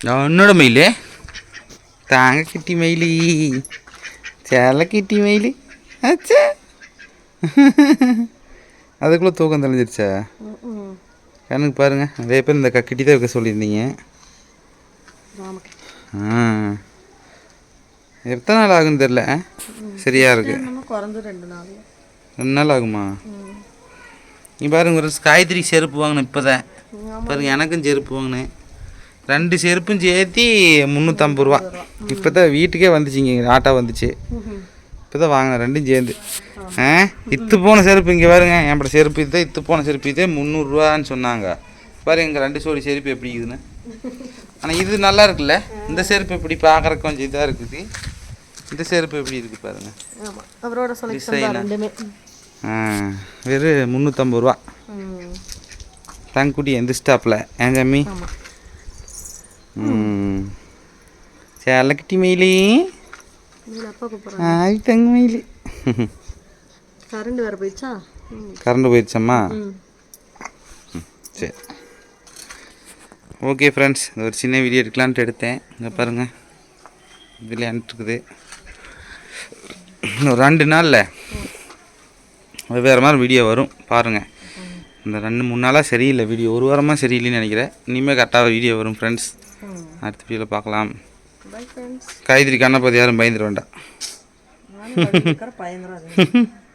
என்னோட மயிலே தாங்க கிட்டி மயிலி சேலை கிட்டி மயிலி ஆச்சா அதுக்குள்ளே தூக்கம் தெளிஞ்சிருச்சா கண்ணுக்கு பாருங்க நிறைய பேர் இந்த கக்கிட்டி தான் வைக்க சொல்லியிருந்தீங்க ஆ எத்தனை நாள் ஆகுன்னு தெரில சரியாக சரியா இருக்கு ரெண்டு நாள் ரெண்டு நாள் ஆகுமா நீ பாருங்க ஒரு காய்கறி செருப்பு வாங்கினேன் இப்போ தான் பாருங்க எனக்கும் செருப்பு வாங்கினேன் ரெண்டு செருப்பும் சேர்த்தி முந்நூற்றம்பது ரூபா. இப்போ தான் வீட்டுக்கே வந்துச்சுங்க ஆட்டோ வந்துச்சு. இப்போ தான் வாங்கினேன் ரெண்டும் சேர்ந்து. ஆ இத்து போன செருப்பு இங்கே பாருங்க என் செருப்பு இதே இத்து போன செருப்பு இதே முந்நூறுரூவான்னு சொன்னாங்க. பாருங்க இங்கே ரெண்டு சோடி செருப்பு எப்படி இருக்குதுன்னு. ஆனால் இது நல்லா இருக்குல்ல? இந்த செருப்பு எப்படி பார்க்குறக்கு கொஞ்சம் இதாக இருக்குது. இந்த செருப்பு எப்படி இருக்குது பாருங்க. அவரோட வெறும் முந்நூற்றம்பது ரூபா. தங்குட்டி எந்த ஸ்டாப்பில் ஏன் சாமி சேலக்கிட்டி மயிலி. இதில் அப்பா கூப்பிட்றாங்க ஆய் தங்க மயிலி. கரண்ட் வேறு போயிடுச்சா? ம். கரண்ட் போயிடுச்சம்மா? சரி. ஓகே ஃப்ரெண்ட்ஸ் இந்த ஒரு சின்ன வீடியோ எடுக்கலான்ட்டு எடுத்தேன். இங்கே பாருங்கள் விளையாண்டுருக்குது இன்னும் ரெண்டு நாளில் வேறு மாதிரி வீடியோ வரும். பாருங்கள் இந்த ரெண்டு மூணு நாளாக சரியில்லை வீடியோ. ஒரு வாரமாக சரியில்லைன்னு நினைக்கிறேன். இனிமேல் கரெக்டாக வீடியோ வரும் ஃப்ரெண்ட்ஸ். அடுத்த வீடியோவில் பார்க்கலாம். காய்கறி கண்ணை பார்த்து யாரும் பயந்துட வேண்டாம். பயங்கரம்